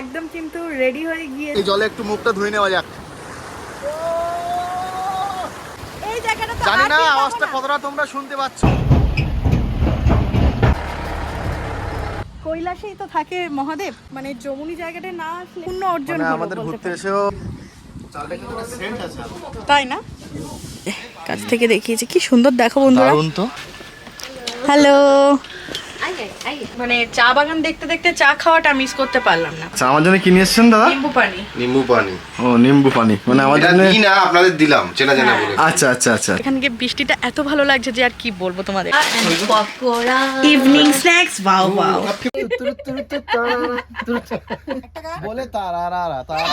একদম কিন্তু রেডি হয়ে গিয়ে এই জলে একটু মুখটা ধুয়ে নেওয়া যাক। এই জায়গাটা তো জানি না আওয়াজটা। কতটা তোমরা শুনতে পাচ্ছ। কৈলাসেই তো থাকে মহাদেব মানে যমুনি জায়গাটা না আসলে পূর্ণ অর্জন মানে আমাদের ঘুরতে এসেও চালটা কিন্তু সেন্ট আছে তাই না? কাছ থেকে দেখিয়েছি কি সুন্দর দেখো বন্ধুরা। দারুণ তো। হ্যালো মানে চা বাগান দেখতে দেখতে চা খাওয়াটা মিস করতে পারলাম না। আচ্ছা আমার জন্য কি নিয়ে এসেছেন দাদা? নিম্বু পানি। নিম্বু পানি। ও নিম্বু পানি। মানে আমার জন্য না আপনাদের দিলাম চেনা জানা বলে আচ্ছা আচ্ছা আচ্ছা। এখানে গিয়ে বৃষ্টিটা এত ভালো লাগছে যে আর কি বলব তোমাদের। ইভিনিং স্ন্যাক্স ওয়াও ওয়াও বলে তারা তারা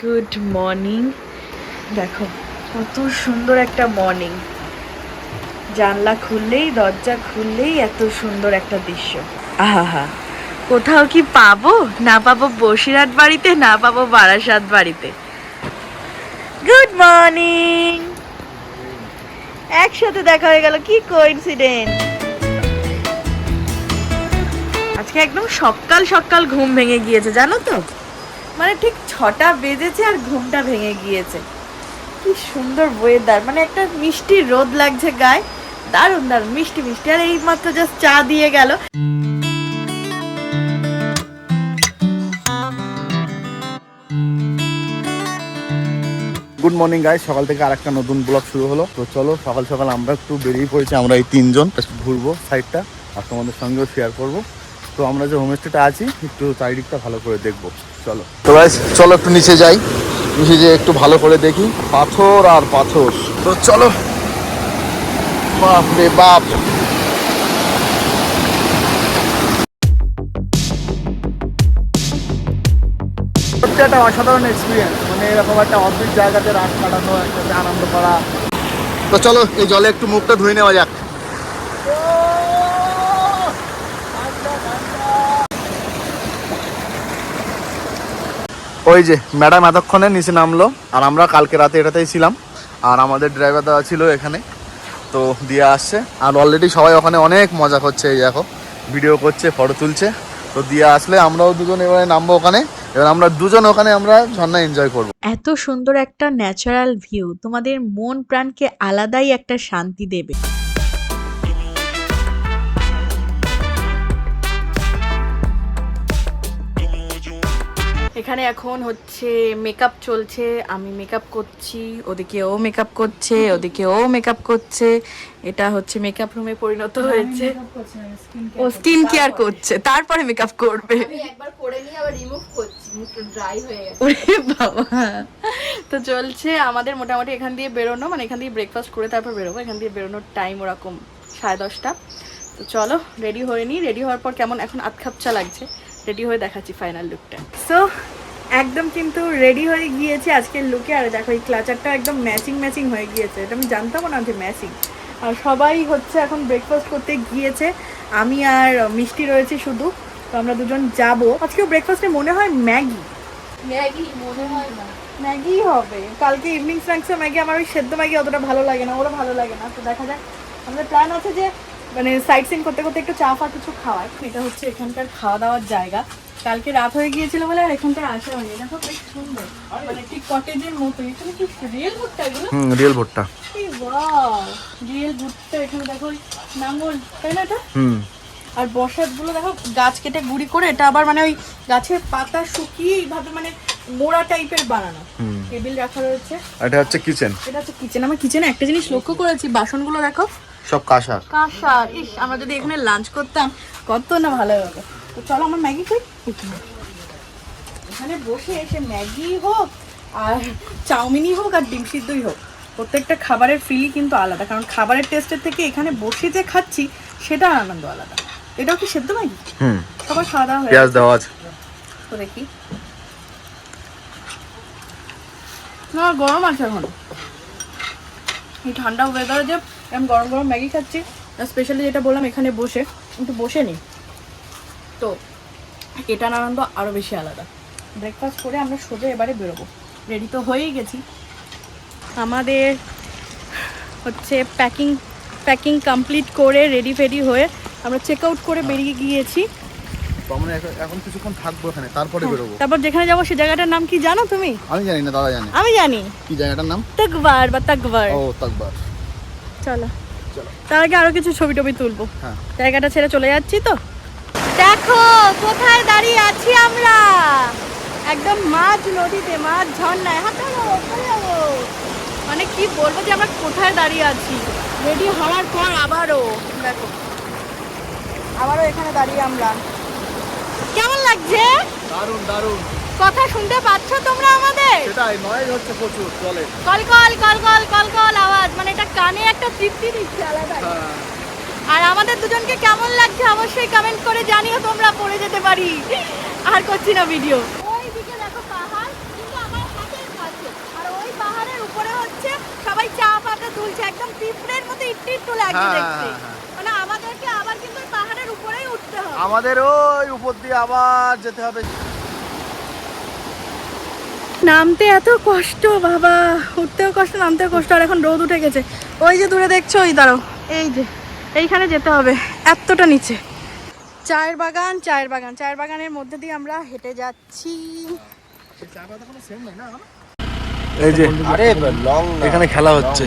গুড মর্নিং দেখো কত সুন্দর একটা মর্নিং জানলা খুললেই দরজা খুললেই এত সুন্দর একটা দৃশ্য। আহা কোথাও কি পাবো? না পাবো বসিরহাট বাড়িতে না পাবো বারাসাত বাড়িতে। গুড মর্নিং একসাথে দেখা হয়ে গেল কি কোইন্সিডেন্ট আজকে একদম সকাল সকাল ঘুম ভেঙে গিয়েছে জানো তো? মানে ঠিক ছটা বেজেছে আর ঘুমটা ভেঙে গিয়েছে। কি সুন্দর ওয়েদার মানে একটা মিষ্টি রোদ লাগছে গায়ে। দারুণ দারুণ মিষ্টি মিষ্টি। আর এই মাত্র জাস্ট চা দিয়ে গেল। গুড মর্নিং গাইস সকাল থেকে আরেকটা নতুন ব্লগ শুরু হলো। তো চলো সকাল সকাল আমরা একটু বেরিয়ে পড়েছি। আমরা এই তিনজন ঘুরবো সাইডটা আর তোমাদের সঙ্গেও শেয়ার করব। তো আমরা যে হোমস্টেটা আছি একটু চারিদিকটা ভালো করে দেখব। চলো। তো গাইস চলো একটু নিচে যাই। নিচে যে একটু ভালো করে দেখি। পাথর আর পাথর। তো চলো বাপ রে বাপ। সত্যি একটা অসাধারণ এক্সপিরিয়েন্স মানে এরকম একটা অদ্ভুত জায়গাতে রাত কাটানো একসাথে আনন্দ করা। তো চলো এই জলে একটু মুখটা ধুয়ে নেওয়া যাক। ওই যে ম্যাডাম এতক্ষণে নিচে নামলো আর আমরা কালকে রাতে এটাতেই ছিলাম। আর আমাদের ড্রাইভার দাদা ছিল এখানে। তো দিয়ে আসছে। আর অলরেডি সবাই ওখানে অনেক মজা করছে, এই দেখো। ভিডিও করছে ফটো তুলছে। তো দিয়ে আসলে আমরাও দুজন এবারে নামবো ওখানে। এবার আমরা দুজন ওখানে আমরা ঝর্ণা এনজয় করব। এত সুন্দর একটা ন্যাচারাল ভিউ তোমাদের মন প্রাণকে আলাদাই একটা শান্তি দেবে। এখানে এখন হচ্ছে মেকআপ চলছে আমি মেকআপ করছি ওদিকে ও মেকআপ করছে ওদিকে ও মেকআপ করছে এটা হচ্ছে মেকআপ রুমে পরিণত হয়েছে। ও স্কিন কেয়ার করছে তারপরে মেকআপ করবে। একবার করে নিয়ে আবার রিমুভ করছি ড্রাই হয়ে গেছে। ওরে বাবা। তো চলছে আমাদের মোটামুটি এখান দিয়ে বেরোনো মানে এখান দিয়ে ব্রেকফাস্ট করে তারপর বেরোবো এখান দিয়ে বেরোনোর টাইম ওরকম সাড়ে দশটা। তো চলো রেডি হয়ে নিই রেডি হওয়ার পর কেমন এখন আধ খাপচা লাগছে। রেডি হয়ে দেখাচ্ছি ফাইনাল লুকটা সো একদম কিন্তু রেডি হয়ে গিয়েছে আজকের লুকে আর দেখো এই ক্লাচারটা একদম ম্যাচিং ম্যাচিং হয়ে গিয়েছে। এটা আমি জানতামও না যে ম্যাচিং আর সবাই হচ্ছে এখন ব্রেকফাস্ট করতে গিয়েছে। আমি আর মিষ্টি রয়েছে শুধু। তো আমরা দুজন যাব। আজকেও ব্রেকফাস্টে মনে হয় ম্যাগি। ম্যাগি মনে হয় না। ম্যাগি হবে। কালকে ইভিনিং স্ন্যাক্সে ম্যাগি। আমার ওই সেদ্ধ ম্যাগি অতটা ভালো লাগে না ওরা ভালো লাগে না। তো দেখা যাক। আমাদের প্ল্যান আছে যে মানে সাইট সিন করতে করতে একটু চা ফা কিছু খাওয়ায় এটা হচ্ছে এখানকার খাওয়া দাওয়ার জায়গা। কালকে রাত হয়ে গিয়েছিল বলে আর এখানটায় আসা হয়নি। দেখো বেশ সুন্দর। মানে ঠিক কটেজের মতো। এখানে কি রিয়েল ভুট্টা এগুলো? হুম রিয়েল ভুট্টা। রিয়েল ভুট্টা। এখানে দেখো নাঙ্গল তাই না এটা? হুম। আর বসাতগুলো দেখো গাছ কেটে গুঁড়ি করে এটা আবার মানে ওই গাছের পাতা শুকিয়ে এইভাবে মানে মোড়া টাইপের বানানো। হুম। টেবিল রাখা রয়েছে। এটা হচ্ছে কিচেন এটা হচ্ছে কিচেন আমার কিচেনে একটা জিনিস লক্ষ্য করেছি। বাসনগুলো দেখো। সব কাঁসার। কাঁসার। ইস আমরা যদি এখানে লাঞ্চ করতাম কত না ভালো হতো। তো চলো আমার ম্যাগি কই এখানে বসে এসে ম্যাগি হোক আর চাউমিনই হোক আর ডিম সিদ্ধই হোক প্রত্যেকটা খাবারের ফিলই কিন্তু আলাদা। কারণ খাবারের টেস্টের থেকে এখানে বসে যে খাচ্ছি সেটা আনন্দ আলাদা। এটাও কি সেদ্ধ ম্যাগি? হুম। সবার খাওয়া দাওয়া পেঁয়াজ দেওয়া আছে। তো দেখি। না গরম আছে এখন। এই ঠান্ডা ওয়েদারে যে আমি গরম গরম ম্যাগি খাচ্ছি। আর স্পেশালি যেটা বললাম এখানে বসে একটু বসে নি। তো এটার আনন্দ আরও বেশি আলাদা। ব্রেকফাস্ট করে আমরা সোজা এবারে বেরোবো। রেডি তো হয়েই গেছি। আমাদের হচ্ছে প্যাকিং প্যাকিং কমপ্লিট করে রেডি ফেডি হয়ে আমরা চেক আউট করে বেরিয়ে গিয়েছি। আমরা এখন- কিছুক্ষণ থাকব এখানে তারপরে বেরোবো। তারপর যেখানে যাব সেই জায়গাটার নাম কি জানো তুমি? আমি জানি না দাদা জানে। আমি জানি। কি জায়গাটার নাম? তকবার বা তকবার। ও তাকবার। চলো। তার আগে আরও কিছু ছবি টবি তুলবো। হ্যাঁ। জায়গাটা ছেড়ে চলে যাচ্ছি তো। দেখো কোথায় দাঁড়িয়ে আছি আমরা? একদম মাঝ নদীতে মাঝ ঝর্ণায়। হাঁটো মানে কি বলব যে আমরা কোথায় দাঁড়িয়ে আছি? রেডি হওয়ার পর আবারও দেখো। আবারও এখানে দাঁড়িয়ে আমরা। কেমন লাগছে? দারুণ দারুণ। কথা শুনতে পাচ্ছ তোমরা আমাদের? সেটাই নয় হচ্ছে প্রচুর চলে কল কল কল কল কল কল আওয়াজ। মানে এটা কানে একটা তৃপ্তি দিচ্ছে আলাদা আর আমাদের দুজনকে কেমন লাগছে অবশ্যই কমেন্ট করে জানিও তোমরা পড়ে যেতে পারি। আর করছি না ভিডিও ওই দিকে দেখো পাহাড় কিন্তু আমার হাতের কাছে। আর ওই পাহাড়ের উপরে হচ্ছে সবাই চা পাতা তুলছে একদম পিঁপড়ের মতো হ্যাঁ, দেখতে হ্যাঁ, হ্যাঁ। মানে আমাদেরকে আবার কিন্তু পাহাড়ের উপরেই উঠতে হবে। আমাদের ওই উপর দিয়ে আবার যেতে হবে। নামতে এত কষ্ট বাবা। উঠতেও কষ্ট নামতেও কষ্ট আর এখন রোদ উঠে গেছে। ওই যে দূরে দেখছ ওই দাঁড়াও। এই যে এইখানে যেতে হবে এতটা নিচে। চায়ের বাগান চায়ের বাগান চায়ের বাগানের মধ্যে দিয়ে আমরা হেঁটে যাচ্ছি। এই যে আরে লং এখানে খেলা হচ্ছে।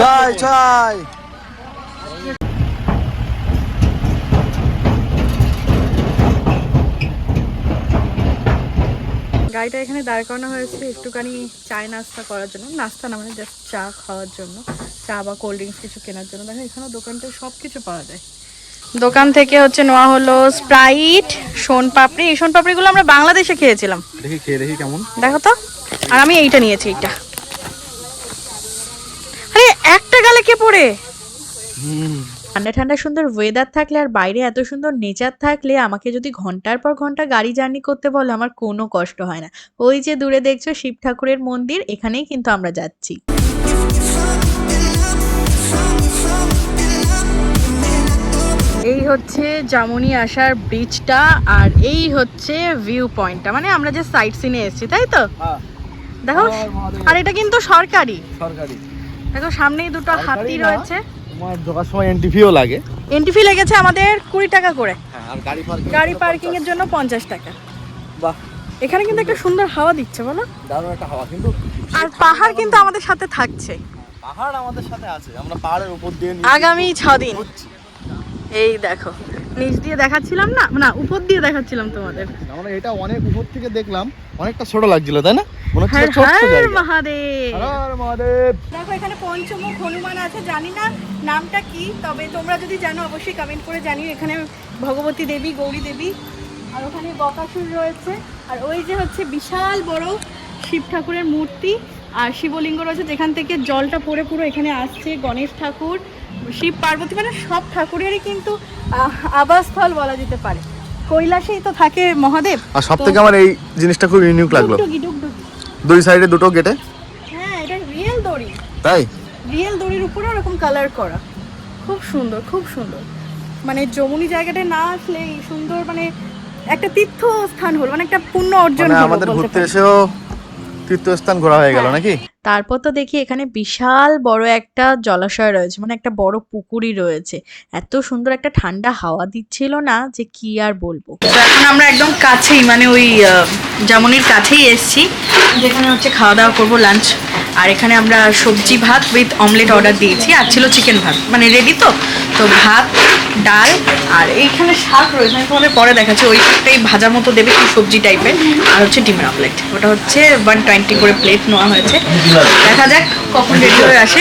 চাই চাই গাড়িটা এখানে দাঁড় করানো হয়েছে একটুখানি চায় নাস্তা করার জন্য নাস্তা না মানে জাস্ট চা খাওয়ার জন্য চা বা কোল্ড ড্রিঙ্কস কিছু কেনার জন্য। দেখো এখানে দোকানটায় সব কিছু পাওয়া যায়। দোকান থেকে হচ্ছে নেওয়া হলো স্প্রাইট সোন পাপড়ি। এই সোন পাপড়িগুলো আমরা বাংলাদেশে খেয়েছিলাম। দেখি খেয়ে দেখি কেমন। দেখো তো। আর আমি এইটা নিয়েছি এইটা। আরে একটা গালে কে পড়ে? ঠান্ডা ঠান্ডা সুন্দর ওয়েদার থাকলে আর বাইরে এত সুন্দর নেচার থাকলে আমাকে যদি ঘণ্টার পর ঘণ্টা গাড়ি জার্নি করতে বলে আমার কোনো কষ্ট হয় না। ওই যে দূরে দেখছ শিব ঠাকুরের মন্দির এখানেই কিন্তু আমরা যাচ্ছি। এই হচ্ছে জামুনি আসার ব্রিজটা আর এই হচ্ছে ভিউ পয়েন্টটা মানে আমরা যে সাইট সিনে এসেছি তাই তো? হ্যাঁ। দেখো আর এটা কিন্তু সরকারি। সরকারি। দেখো সামনেই দুটো হাতি রয়েছে। তোমার ঢোকার সময় এন্ট্রি ফিও লাগে। এন্ট্রি ফি লেগেছে আমাদের কুড়ি টাকা করে। হ্যাঁ আর গাড়ি পার্কিং গাড়ি পার্কিং এর জন্য পঞ্চাশ টাকা। বাহ। এখানে কিন্তু একটা সুন্দর হাওয়া দিচ্ছে বলো? দারুণ একটা হাওয়া কিন্তু আর পাহাড় কিন্তু আমাদের সাথে থাকছে। পাহাড় আমাদের সাথে আছে আমরা পাহাড়ের উপর দিয়ে আগামী ছ দিন ঘুরছি। এই দেখো। নিচ দিয়ে দেখাচ্ছিলাম না? না উপর দিয়ে দেখাচ্ছিলাম তোমাদের। আমরা এটা অনেক উপর থেকে দেখলাম। অনেকটা ছোট লাগছিল তাই না? মনে হচ্ছে ছোট্ট জায়গা। মহাদেব। হর হর মহাদেব। দেখো এখানে পঞ্চমুখ হনুমান আছে জানি না নামটা কি তবে তোমরা যদি জানো অবশ্যই কমেন্ট করে জানিও। এখানে ভগবতী দেবী গৌরী দেবী আর ওখানে বকাসুর রয়েছে। আর ওই যে হচ্ছে বিশাল বড় শিব ঠাকুরের মূর্তি আর শিবলিঙ্গ রয়েছে যেখান থেকে জলটা পড়ে পুরো এখানে আসছে। গণেশ ঠাকুর শিব পার্বতী মানে সব ঠাকুরেরই কিন্তু আবাসস্থল বলা যেতে পারে। কৈলাসেই তো থাকে মহাদেব। আর সব থেকে আমার এই জিনিসটা খুব ইউনিক লাগল। দুই সাইডে দুটো গেটে? হ্যাঁ এটা রিয়েল দড়ি। তাই? রিয়েল দড়ির উপরে ওরকম কালার করা। খুব সুন্দর খুব সুন্দর। মানে যমুনি জায়গাটা না আসলে এই সুন্দর মানে একটা তীর্থ স্থান হলো মানে একটা পুণ্য অর্জন মানে হলো আমাদের ঘুরতে। এসেও তীর্থস্থান ঘোরা হয়ে গেল হ্যাঁ। নাকি? তারপর তো দেখি এখানে বিশাল বড় একটা জলাশয় রয়েছে মানে একটা বড় পুকুরই রয়েছে। এত সুন্দর একটা ঠান্ডা হাওয়া দিচ্ছিল না যে কি আর বলব। তো এখন আমরা একদম কাছেই মানে ওই জামুনির কাছেই এসছি। যেখানে হচ্ছে খাওয়া দাওয়া করব লাঞ্চ আর এখানে আমরা সবজি ভাত উইথ অমলেট অর্ডার দিয়েছি। আর ছিল চিকেন ভাত। মানে রেডি তো? তো ভাত ডাল আর এইখানে শাক রয়েছে। আমি তোমাদের পরে দেখাচ্ছি। ওই শাকটাই ভাজা মতো দেবে একটু সবজি টাইপের আর হচ্ছে ডিমের অমলেট ওটা হচ্ছে ওয়ান টোয়েন্টি করে প্লেট নেওয়া হয়েছে। দেখা যাক কখন রেডি হয়ে আসে।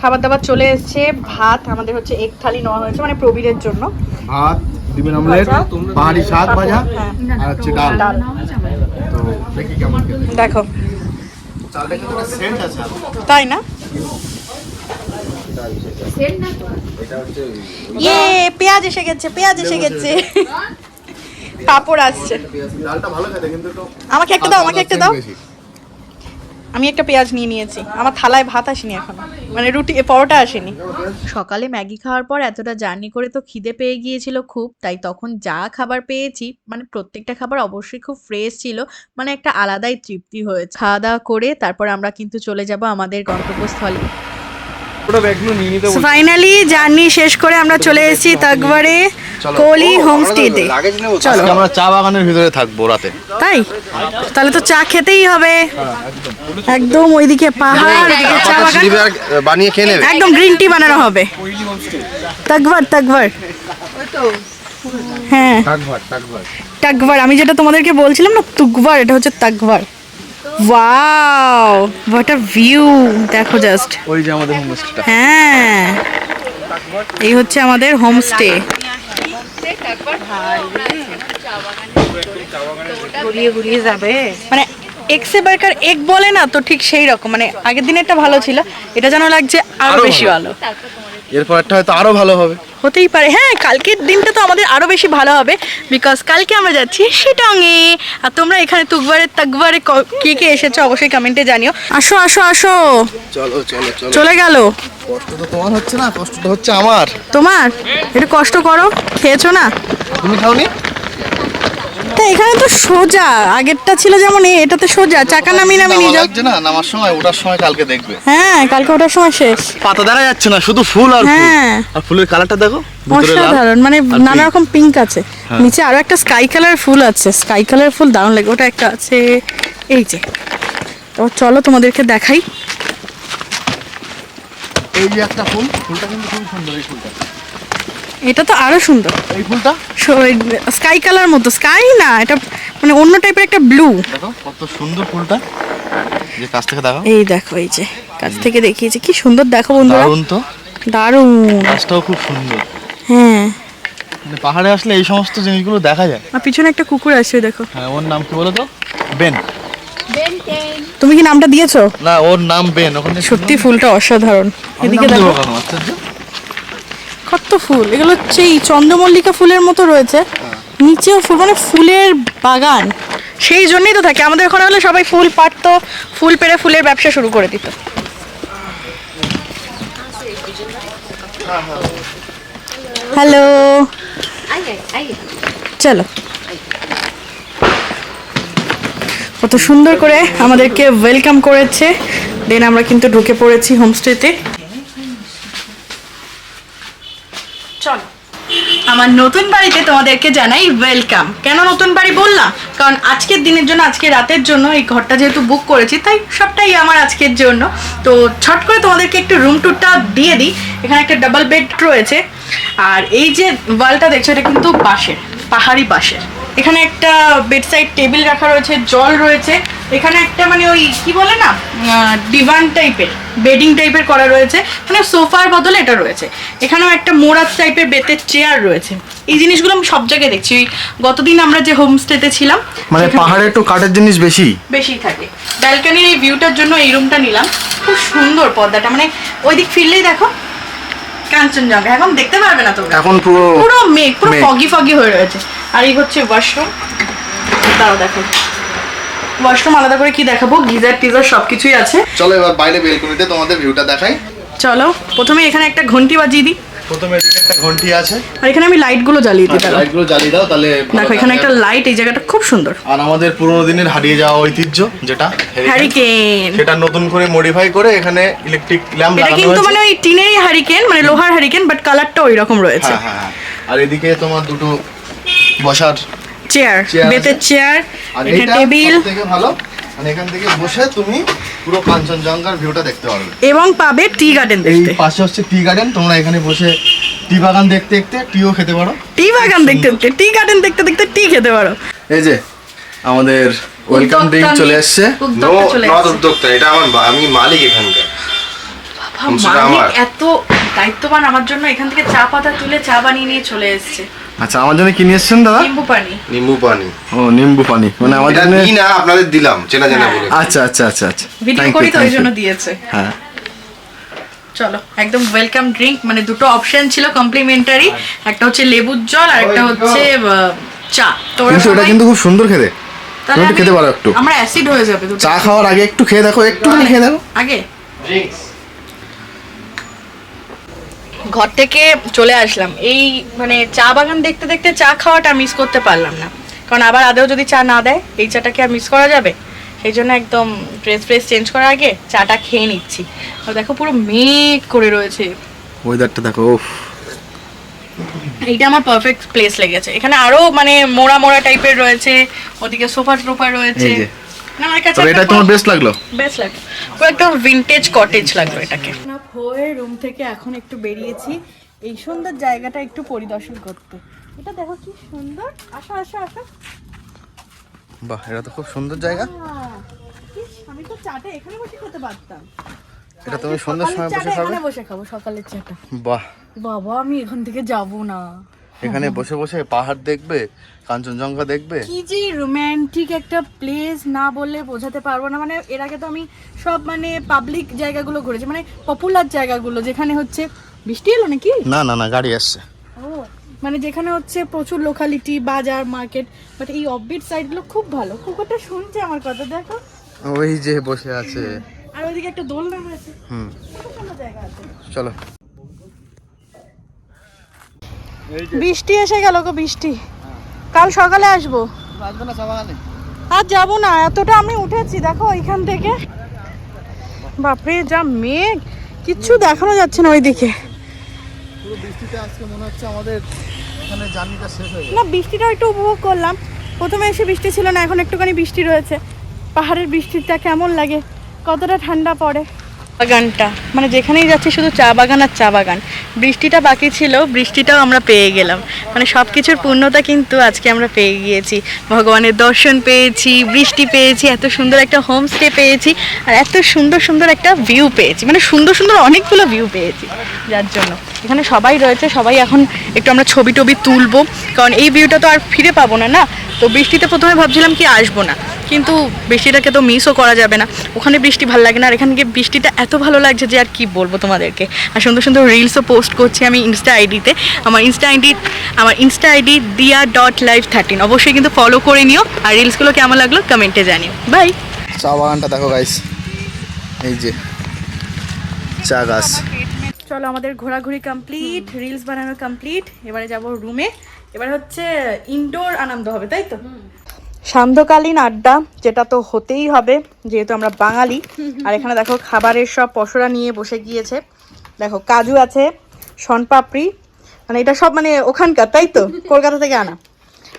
খাবার দাবার চলে এসেছে। ভাত আমাদের হচ্ছে এক থালি নেওয়া হয়েছে মানে প্রবীরের জন্য। ভাত ডিমের অমলেট পাহাড়ি শাক ভাজা হ্যাঁ। আর হচ্ছে ডাল। ডাল। তো দেখি কেমন দেখো চালটা কিন্তু সেন্ট আছে আরও। তাই না? ইয়ে পেঁয়াজ এসে গেছে পেঁয়াজ এসে গেছে। পাপড় আসছে। আমাকে একটা দাও আমাকে একটা দাও। আমি একটা পেঁয়াজ নিয়ে নিয়েছি। আমার থালায় ভাত আসেনি এখন। মানে রুটি পরোটা আসেনি। সকালে ম্যাগি খাওয়ার পর এতটা জার্নি করে তো খিদে পেয়ে গিয়েছিল খুব, তাই তখন যা খাবার পেয়েছি মানে প্রত্যেকটা খাবার অবশ্যই খুব ফ্রেশ ছিল মানে একটা আলাদাই তৃপ্তি হয়েছে। খাওয়া দাওয়া করে তারপর আমরা কিন্তু চলে যাব আমাদের গন্তব্যস্থলে। ফাইনালি জার্নি শেষ করে আমরা চলে এসেছি তাকবারে কোলি হোমস্টেতে চলো। আমরা চা বাগানের ভিতরে থাকব রাতে। তাই? তাহলে তো চা খেতেই হবে। একদম ওইদিকে পাহাড় ওইদিকে চা বাগান। বানিয়ে খেয়ে নেবে। একদম গ্রিন টি বানানো হবে। তাকবার তাকবার। হ্যাঁ। টাকবার আমি যেটা তোমাদেরকে বলছিলাম না তুকবার এটা হচ্ছে তাকবার। ওয়াও হোয়াট আ ভিউ দেখো জাস্ট ওই যে আমাদের হোমস্টেটা। হ্যাঁ। এই হচ্ছে আমাদের হোমস্টে। ঘুরিয়ে ঘুরিয়ে যাবে। মানে এক্সে বার্কার এক বলে না তো ঠিক সেই রকম। মানে আগের দিনেরটা ভালো ছিল। এটা যেন লাগছে আরও আরও বেশি ভালো। ভালো এরপর হয়তো আরও ভালো হবে। হতেই পারে। হ্যাঁ কালকের দিনটা তো আমাদের আরও বেশি ভালো হবে বিকজ কালকে আমরা যাচ্ছি শিটংয়ে। আর তোমরা এখানে তুকবারে তাকবারে ক- কে কে এসেছ অবশ্যই কমেন্টে জানিও। আসো আসো আসো। চলো চলো চলো। চলে গেল। কষ্ট তো তোমার হচ্ছে না কষ্টটা হচ্ছে আমার। তোমার? একটু কষ্ট করো খেয়েছো না? তুমি খাওনি? তা এখানে তো সোজা আগেরটা ছিল যেমন এ, এটাতে সোজা চাকা নামিয়ে নামিয়ে নিয়ে যাও। লাগছে না নামার সময় ওটার সময় কালকে দেখবে। হ্যাঁ কালকে ওটার সময় শেষ। পাতা দেখা যাচ্ছে না শুধু ফুল আর ফুল। হ্যাঁ। আর ফুলের কালারটা দেখো ভিতরে লাল। অসাধারণ মানে আর নানা pink। রকম পিঙ্ক আছে। হ্যাঁ। নিচে আরও একটা স্কাই কালার ফুল আছে। স্কাই কালার ফুল দারুণ লাগে ওটা একটা আছে এই যে। তো চলো তোমাদেরকে দেখাই। এই যে একটা ফুল ফুলটা কিন্তু খুব সুন্দর এই ফুলটা। এটা তো আরও সুন্দর। এই ফুলটা? স্কাই কালার মতো স্কাই না এটা মানে অন্য টাইপের একটা ব্লু। দেখো কত সুন্দর ফুলটা। যে কাছ থেকে দেখো। এই দেখো এই যে কাছ থেকে দেখিয়েছে কি সুন্দর দেখো বন্ধুরা। দারুণ তো। দারুণ। গাছটাও খুব সুন্দর। হ্যাঁ। মানে পাহাড়ে আসলে এই সমস্ত জিনিসগুলো দেখা যায়। আর পিছনে একটা কুকুর আছে দেখো। হ্যাঁ ওর নাম কি বলো তো? বেন। তুমি কি নামটা দিয়েছ? না ওর নাম বেন। ওখানে সত্যি ফুলটা অসাধারণ। এদিকে দেখো। কত ফুল। এগুলো হচ্ছে এই চন্দ্রমল্লিকা ফুলের মতো রয়েছে। নিচেও ফুল মানে ফুলের বাগান। সেই জন্যই তো থাকে। আমাদের ওখানে হলে সবাই ফুল পাড়তো, ফুল পেড়ে ফুলের ব্যবসা শুরু করে দিত। হ্যালো। চলো। কত সুন্দর করে আমাদেরকে ওয়েলকাম করেছে। দেন আমরা কিন্তু ঢুকে পড়েছি হোমস্টেতে চলো। আমার নতুন বাড়িতে তোমাদেরকে জানাই ওয়েলকাম কেন নতুন বাড়ি বললাম? কারণ আজকের দিনের জন্য, আজকে রাতের জন্য এই ঘরটা যেহেতু বুক করেছি, তাই সবটাই আমার আজকের জন্য। তো ছট করে তোমাদেরকে একটু রুম টুরটা দিয়ে দিই। এখানে একটা ডাবল বেড রয়েছে। আর এই যে ওয়ালটা দেখছ, এটা কিন্তু বাঁশের, পাহাড়ি বাঁশের। এখানে একটা বেড সাইড টেবিল রাখা রয়েছে জল রয়েছে। এখানে একটা মানে ওই কি বলে না ডিভান টাইপের বেডিং টাইপের করা রয়েছে। মানে সোফার বদলে এটা রয়েছে। এখানেও একটা মোড়ার টাইপের বেতের চেয়ার রয়েছে। এই জিনিসগুলো আমি সব জায়গায় দেখছি। গতদিন আমরা যে হোমস্টেতে ছিলাম মানে পাহাড়ে একটু কাঠের জিনিস বেশি? বেশি থাকে। ব্যালকনির এই ভিউটার জন্য এই রুমটা নিলাম। খুব সুন্দর পর্দাটা। মানে ওই দিক ফিরলেই দেখো কাঞ্চনজঙ্ঘা। এখন দেখতে পারবে না তোমরা। এখন পুরো পুরো মেঘ পুরো ফগি ফগি হয়ে রয়েছে। আর এই হচ্ছে ওয়াশরুম তাও দেখো। ওয়াশরুম আলাদা করে কি দেখাবো? গিজার টিজার সবকিছুই আছে। চলো এবার বাইরে বেলকনিতে তোমাদের ভিউটা দেখাই। চলো প্রথমে এখানে একটা ঘন্টি বাজিয়ে দিই। প্রথমে এদিকে একটা ঘন্টি আছে। আর এখানে আমি লাইটগুলো জ্বালিয়ে দিই দাঁড়াও। লাইটগুলো জ্বালিয়ে দাও তাহলে দেখো এখানে একটা লাইট এই জায়গাটা খুব সুন্দর। আর আমাদের পুরোনো দিনের হারিয়ে যাওয়া ঐতিহ্য যেটা হ্যারিকেন সেটা নতুন করে মডিফাই করে এখানে ইলেকট্রিক ল্যাম্প এটা কিন্তু মানে ওই টিনেরই হারিকেন মানে লোহার হারিকেন বাট কালারটা ওই রকম রয়েছে। হ্যাঁ হ্যাঁ হ্যাঁ। আর এদিকে তোমার দুটো বসার চেয়ার চেয়ার বেতের চেয়ার এটা টেবিল থেকে ভালো মানে এখান থেকে বসে তুমি পুরো কাঞ্চনজঙ্ঘার ভিউটা দেখতে পারবে। এবং পাবে টি গার্ডেন এই পাশে হচ্ছে টি গার্ডেন তোমরা এখানে বসে টি বাগান দেখতে দেখতে টিও খেতে পারো। টি বাগান দেখতে দেখতে টি গার্ডেন দেখতে দেখতে টি খেতে পারো। এই যে আমাদের ওয়েলকাম ড্রিঙ্ক চলে এসছে। No not. উদ্যোক্তা এটা আমার আমি মালিক এখানকার। এত দায়িত্ববান আমার জন্য এখান থেকে চা পাতা তুলে চা বানিয়ে নিয়ে চলে এসেছে। আচ্ছা আমার জন্য কি নিয়ে এসছেন দাদা? নিম্বু পানি। নিম্বু পানি। ও নিম্বু পানি। মানে আমার জন্য না আপনাদের দিলাম চেনা জানা হ্যাঁ। বলে আচ্ছা আচ্ছা আচ্ছা আচ্ছা। ভিডিও করি তো ওই জন্য দিয়েছে। হ্যাঁ। চলো একদম ওয়েলকাম ড্রিঙ্ক মানে দুটো অপশন ছিল কমপ্লিমেন্টারি একটা হচ্ছে লেবুর জল আর একটা হচ্ছে চা। তো এটা কিন্তু খুব সুন্দর খেতে। তাহলে খেতে পারো একটু। আমরা অ্যাসিড হয়ে যাবে চা খাওয়ার আগে একটু খেয়ে দেখো একটুখানি খেয়ে দেখো। আগে। ঘর থেকে চলে আসলাম। এই মানে চা বাগান দেখতে দেখতে চা খাওয়াটা মিস করতে পারলাম না। কারণ আবার আদেও যদি চা না দেয় এই চাটা কি আর মিস করা যাবে? সেই জন্য একদম ড্রেস ফ্রেস চেঞ্জ করার আগে চাটা খেয়ে নিচ্ছি। আর দেখো পুরো মেঘ করে রয়েছে। ওয়েদারটা দেখো এইটা আমার পারফেক্ট প্লেস লেগেছে। এখানে আরও মানে মোড়া মোড়া টাইপের রয়েছে ওদিকে সোফা টোফা রয়েছে। না আমার কাছে এটা তোমার বেস্ট লাগল? বেস্ট লাগে পুরো একদম ভিনটেজ কটেজ লাগল এটাকে। হয়ে রুম থেকে এখন একটু বেরিয়েছি। এই সুন্দর জায়গাটা একটু পরিদর্শন করতে। এটা দেখো কি সুন্দর। আসো আসো আসো। বাহ এটা তো খুব সুন্দর জায়গা। আমি তো চাটা এখানে বসে খেতে পারতাম। এটা তুমি সন্ধ্যার সময় বসে খাবে? এখানে বসে খাব সকালের চাটা। বাহ। বাবা আমি এখান থেকে যাব না। এখানে বসে বসে পাহাড় দেখবে কাঞ্চনজঙ্ঘা দেখবে? কি যে রোম্যান্টিক একটা প্লেস না বললে বোঝাতে পারব না। মানে এর আগে তো আমি সব মানে পাবলিক জায়গাগুলো ঘুরেছি মানে পপুলার জায়গাগুলো যেখানে হচ্ছে বৃষ্টি এলো নাকি? না না না গাড়ি আসছে। মানে যেখানে হচ্ছে প্রচুর লোকালিটি বাজার মার্কেট বাট এই অফবিট সাইডগুলো খুব ভালো। কুকুরটা শুনছে আমার কথা দেখো। ওই যে বসে আছে। আর ওইদিকে একটা দোলনা আছে হুম। জায়গা আছে। চলো। বৃষ্টি এসে গেল গো বৃষ্টি। কাল সকালে আসব। আর যাব না এতটা আমি উঠেছি দেখো ওইখান থেকে। বাপরে যা মেঘ কিচ্ছু দেখানো যাচ্ছে না ওইদিকে। না বৃষ্টিটাও একটু উপভোগ করলাম। প্রথমে এসে বৃষ্টি ছিল না এখন একটুখানি বৃষ্টি রয়েছে। পাহাড়ের বৃষ্টিটা কেমন লাগে কতটা ঠান্ডা পড়ে। বাগানটা। মানে যেখানেই যাচ্ছি শুধু চা বাগান আর চা বাগান। বৃষ্টিটা বাকি ছিল, বৃষ্টিটাও আমরা পেয়ে গেলাম। মানে সব কিছুর পূর্ণতা কিন্তু আজকে আমরা পেয়ে গিয়েছি। ভগবানের দর্শন পেয়েছি, বৃষ্টি পেয়েছি, এত সুন্দর একটা হোমস্টে পেয়েছি, আর এত সুন্দর সুন্দর একটা ভিউ পেয়েছি। মানে সুন্দর সুন্দর অনেকগুলো ভিউ পেয়েছি। যার জন্য। এখানে সবাই রয়েছে, সবাই এখন একটু আমরা ছবি টবি তুলবো। কারণ এই ভিউটা তো আর ফিরে পাবো না না? তো বৃষ্টিতে প্রথমে ভাবছিলাম কি আসব না। কিন্তু বৃষ্টিটাকে তো মিসও করা যাবে না। ওখানে বৃষ্টি ভালো লাগে না আর এখানে গিয়ে বৃষ্টিটা এত ভালো লাগছে যে আর কি বলব তোমাদেরকে। আর সুন্দর সুন্দর রিলসও পোস্ট করছি আমি ইনস্টা আইডিতে আমার ইনস্টা আইডি আমার insta ID Diya dot live thirteen অবশ্যই কিন্তু ফলো করে নিও আর রিলসগুলো কেমন লাগল কমেন্টে জানিও। বাই চা বাগানটা দেখো গাইস এই যে চা গাছ। চলো আমাদের ঘোরাঘুরি কমপ্লিট রিলস বানানো কমপ্লিট এবারে যাব রুমে এবার হচ্ছে ইনডোর আনন্দ হবে তাই তো? সান্ধ্যকালীন আড্ডা যেটা তো হতেই হবে যেহেতু আমরা বাঙালি। আর এখানে দেখো খাবারের সব পসরা নিয়ে বসে গিয়েছে। দেখো কাজু আছে শনপাপড়ি মানে এটা সব মানে ওখানকার তাই তো? কলকাতা থেকে আনা।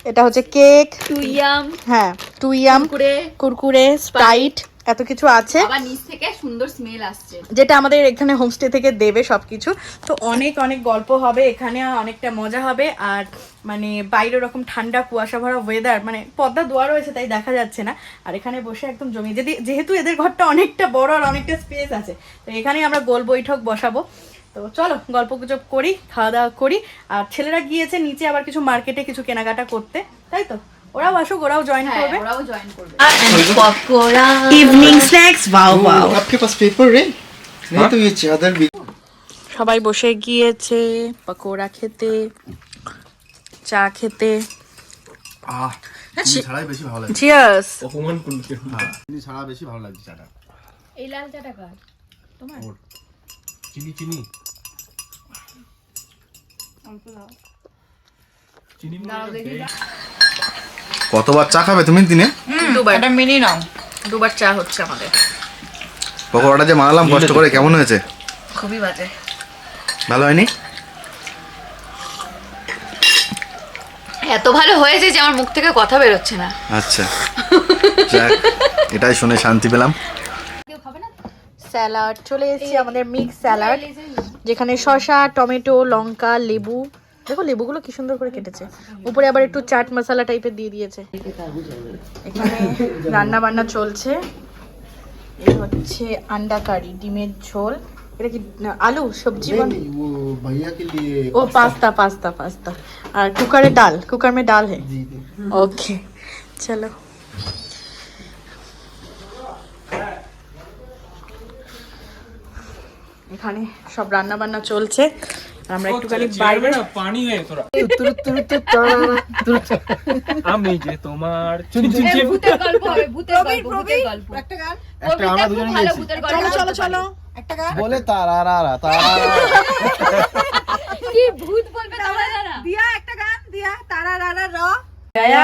এটা হচ্ছে কেক টুইয়াম হ্যাঁ টুইয়াম করে কুরকুরে স্প্রাইট এত কিছু আছে। আবার নিচ থেকে সুন্দর স্মেল আসছে। যেটা আমাদের এখানে হোমস্টে থেকে দেবে সবকিছু। তো অনেক অনেক গল্প হবে এখানে অনেকটা মজা হবে। আর মানে বাইরে ওরকম ঠান্ডা কুয়াশা ভরা ওয়েদার মানে পদ্মা দোয়া রয়েছে তাই দেখা যাচ্ছে না। আর এখানে বসে একদম জমি যদি যেহেতু এদের ঘরটা অনেকটা বড় আর অনেকটা স্পেস আছে। তো এখানেই আমরা গোল বৈঠক বসাবো। তো চলো গল্প গুজব করি খাওয়া দাওয়া করি। আর ছেলেরা গিয়েছে নিচে আবার কিছু মার্কেটে কিছু কেনাকাটা করতে তাই তো? ওরাও আসুক ওরাও জয়েন হ্যাঁ করবে ওরাও জয়েন করবে পকোড়া ইভিনিং স্ন্যাক্স বাও বাও आपके पास पेपर है नहीं तो ये चादर भी সবাই বসে গিয়েছে পকোড়া খেতে চা খেতে আহ চিনি ছাড়াই বেশি ভালো লাগে চিয়ার্স চিনি ছাড়া বেশি ভালো লাগছে চাটা এই লাল চাটা কার চিনি চিনি কতবার চা খাবে তুমি দিনে? দুবার। এটা মিনি নাও দুবার চা হচ্ছে আমাদের। পকোড়াটা যে বানালাম কষ্ট করে কেমন হয়েছে? খুবই বাজে। ভালো হয়নি? এত ভালো হয়েছে যে আমার মুখ থেকে কথা বেরোচ্ছে না। আচ্ছা। এটাই শুনে শান্তি পেলাম। স্যালাড চলে এসেছি আমাদের মিক্স স্যালাড যেখানে শসা টমেটো লঙ্কা লেবু দেখো লেবুগুলো কি সুন্দর করে কেটেছে। উপরে আবার একটু চাট মশলা টাইপের দিয়ে দিয়েছে। এখানে রান্না বান্না চলছে। এই হচ্ছে আন্ডা কারি ডিমের ঝোল। এটা কি আলু সবজি ও পাস্তা পাস্তা পাস্তা। আর কুকারে ডাল কুকার মে ডাল হে। ওকে চলো। এখানে সব রান্না বান্না চলছে। আমরা বাইরে পানি হয়ে তোরা। আমি যে তোমার ভূতের গল্প হবে ভূতের গল্প ভূতের গল্প। একটা গান। একটা আমরা দুজনে গেছি। চলো চলো চলো। একটা গান। বলে তারা রা রা তারা। কি ভূত বলবে তারা? রা দিয়া একটা গান দিয়া। তারা রা রা র। গয়া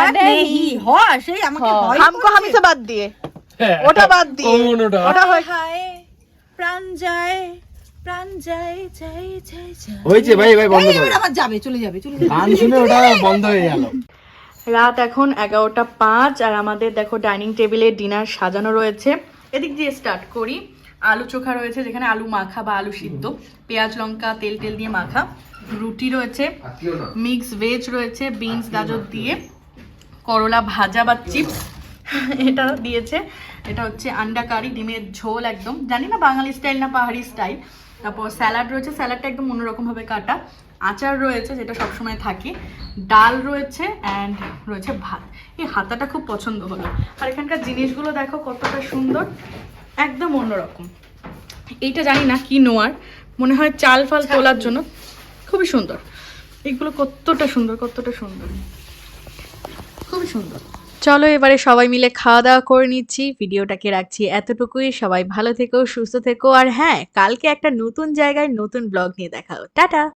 হ সেই আমাকে ভয় হামকো হামিসে বাদ দিয়ে। ওটা বাদ দিয়ে। ওটা হয় প্রাণ যায়। প্রাণ যায় যাই যাই যাই হয়েছে ভাই ভাই বন্ধ করে আবার যাবে চলে যাবে চলে গান শুনে ওটা বন্ধ হয়ে গেল। রাত এখন এগারোটা পাঁচ আর আমাদের দেখো ডাইনিং টেবিলে ডিনার সাজানো রয়েছে। এদিক দিয়ে স্টার্ট করি। আলু চোখা রয়েছে যেখানে আলু মাখা বা আলু সিদ্ধ। পেঁয়াজ লঙ্কা তেল টেল দিয়ে মাখা। রুটি রয়েছে মিক্স ভেজ রয়েছে বিনস গাজর দিয়ে। করলা ভাজা বা চিপস এটা দিয়েছে। এটা হচ্ছে আন্ডা কারি ডিমের ঝোল একদম। জানি না বাঙালি স্টাইল না পাহাড়ি স্টাইল তারপর স্যালাড রয়েছে স্যালাডটা একদম অন্যরকমভাবে কাটা। আচার রয়েছে যেটা সবসময় থাকে। ডাল রয়েছে অ্যান্ড রয়েছে ভাত। এই হাতাটা খুব পছন্দ হলো। আর এখানকার জিনিসগুলো দেখো কতটা সুন্দর একদম অন্যরকম। এইটা জানি না কি নোয়ার মনে হয় চাল ফাল তোলার জন্য। খুবই সুন্দর। এগুলো কতটা সুন্দর কতটা সুন্দর। খুবই সুন্দর। চলো এবারে সবাই মিলে খাওয়া দাওয়া করে নিচ্ছি। ভিডিওটাকে রাখছি এতটুকুই। সবাই ভালো থেকো, সুস্থ থেকো। আর হ্যাঁ কালকে একটা নতুন জায়গায় নতুন ব্লগ নিয়ে দেখা টাটা!